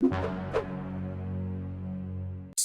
you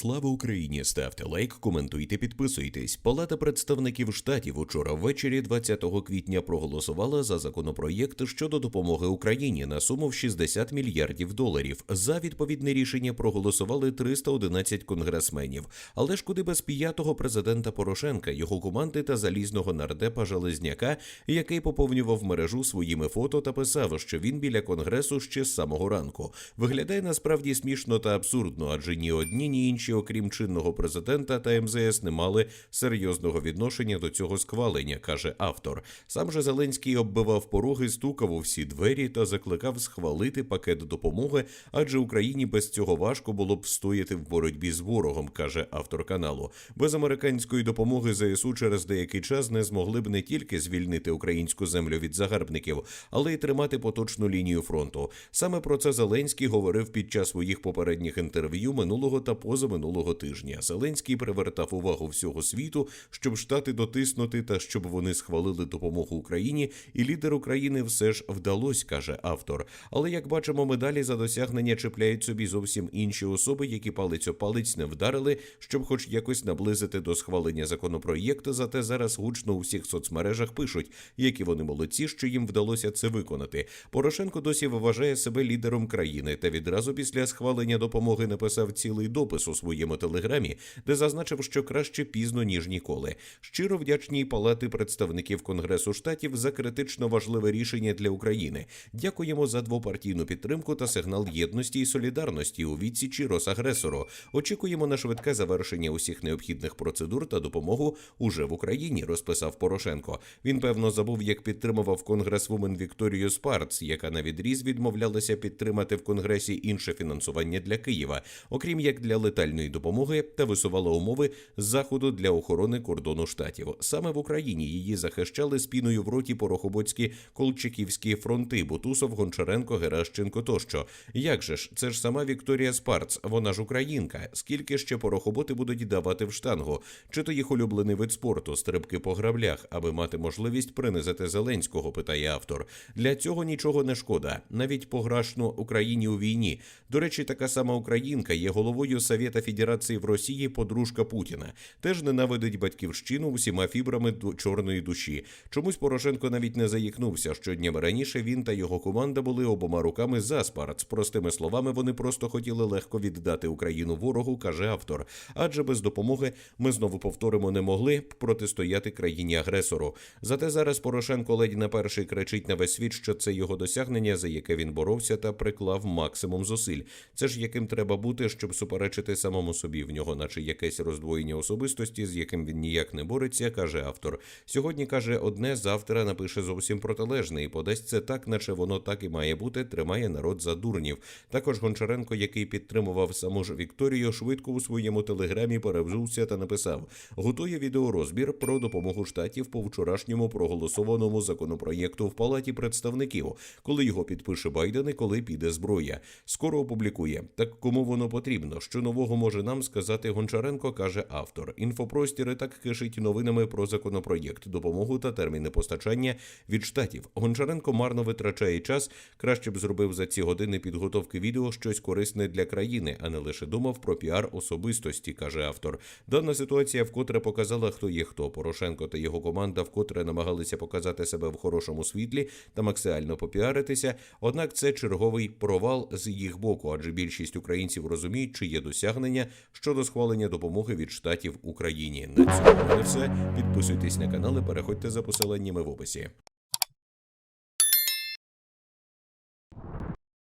Слава Україні! Ставте лайк, коментуйте, підписуйтесь. Палата представників штатів учора ввечері, 20 квітня, проголосувала за законопроєкт щодо допомоги Україні на суму в 60 мільярдів доларів. За відповідне рішення проголосували 311 конгресменів. Але ж куди без п'ятого президента Порошенка, його команди та залізного нардепа Железняка, який поповнював мережу своїми фото та писав, що він біля конгресу ще з самого ранку. Виглядає насправді смішно та абсурдно, адже ні одні, ні інші, окрім чинного президента та МЗС, не мали серйозного відношення до цього схвалення, каже автор. Сам же Зеленський оббивав пороги, стукав у всі двері та закликав схвалити пакет допомоги, адже Україні без цього важко було б встояти в боротьбі з ворогом, каже автор каналу. Без американської допомоги ЗСУ через деякий час не змогли б не тільки звільнити українську землю від загарбників, але й тримати поточну лінію фронту. Саме про це Зеленський говорив під час своїх попередніх інтерв'ю минулого та позаминулого тижня. Зеленський привертав увагу всього світу, щоб штати дотиснути та щоб вони схвалили допомогу Україні. І лідер України все ж вдалось, каже автор. Але як бачимо, медалі за досягнення чіпляють собі зовсім інші особи, які палець о палець не вдарили, щоб, хоч якось наблизити до схвалення законопроєкту. Зате зараз гучно у всіх соцмережах пишуть, які вони молодці, що їм вдалося це виконати. Порошенко досі вважає себе лідером країни та відразу після схвалення допомоги написав цілий допис у своєму телеграмі, де зазначив, що краще пізно ніж ніколи. Щиро вдячній палати представників Конгресу штатів за критично важливе рішення для України. Дякуємо за двопартійну підтримку та сигнал єдності і солідарності у відсічі Росагресору. Очікуємо на швидке завершення усіх необхідних процедур та допомогу уже в Україні. Розписав Порошенко. Він певно забув, як підтримував конгресвумен Вікторію Спарц, яка на відріз відмовлялася підтримати в конгресі інше фінансування для Києва, окрім як для летальної допомоги, та висувала умови заходу для охорони кордону штатів. Саме в Україні її захищали спіною в роті порохоботські колчаківські фронти Бутусов, Гончаренко, Геращенко тощо. Як же ж, це ж сама Вікторія Спарц, вона ж українка. Скільки ще порохоботи будуть давати в штангу? Чи то їх улюблений вид спорту, стрибки по граблях, аби мати можливість принизити Зеленського? Питає автор. Для цього нічого не шкода, навіть пограшну Україні у війні. До речі, така сама українка є головою Совєта Федерації в Росії, подружка Путіна. Теж ненавидить батьківщину усіма фібрами ду- чорної душі. Чомусь Порошенко навіть не заїкнувся, що днем раніше він та його команда були обома руками за спарц. Простими словами, вони просто хотіли легко віддати Україну ворогу, каже автор. Адже без допомоги ми знову повторимо не могли б протистояти країні агресору. Зате зараз Порошенко ледь на перший кричить на весь світ, що це його досягнення, за яке він боровся та приклав максимум зусиль. Це ж яким треба бути, щоб суперечити самому собі. В нього, наче якесь роздвоєння особистості, з яким він ніяк не бореться, каже автор. Сьогодні каже одне, завтра напише зовсім протилежне і подасть це так, наче воно так і має бути. Тримає народ за дурнів. Також Гончаренко, який підтримував саму ж Вікторію, швидко у своєму телеграмі перевзувся та написав: готує відеорозбір про допомогу штатів по вчорашньому проголосованому законопроєкту в палаті представників, коли його підпише Байден і коли піде зброя. Скоро опублікує. Так кому воно потрібно? Що нового може нам сказати Гончаренко, каже автор. Інфопростіри так кишить новинами про законопроєкт, допомогу та терміни постачання від штатів. Гончаренко марно витрачає час. Краще б зробив за ці години підготовки відео щось корисне для країни, а не лише думав про піар особистості, каже автор. Дана ситуація вкотре показала, хто є хто. Порошенко та його команда вкотре намагалися показати себе в хорошому світлі та максимально попіаритися. Однак це черговий провал з їх боку, адже більшість українців розуміють, чи є досягнення щодо схвалення допомоги від штатів Україні. На цьому не все. Підписуйтесь на канал і переходьте за посиланнями в описі.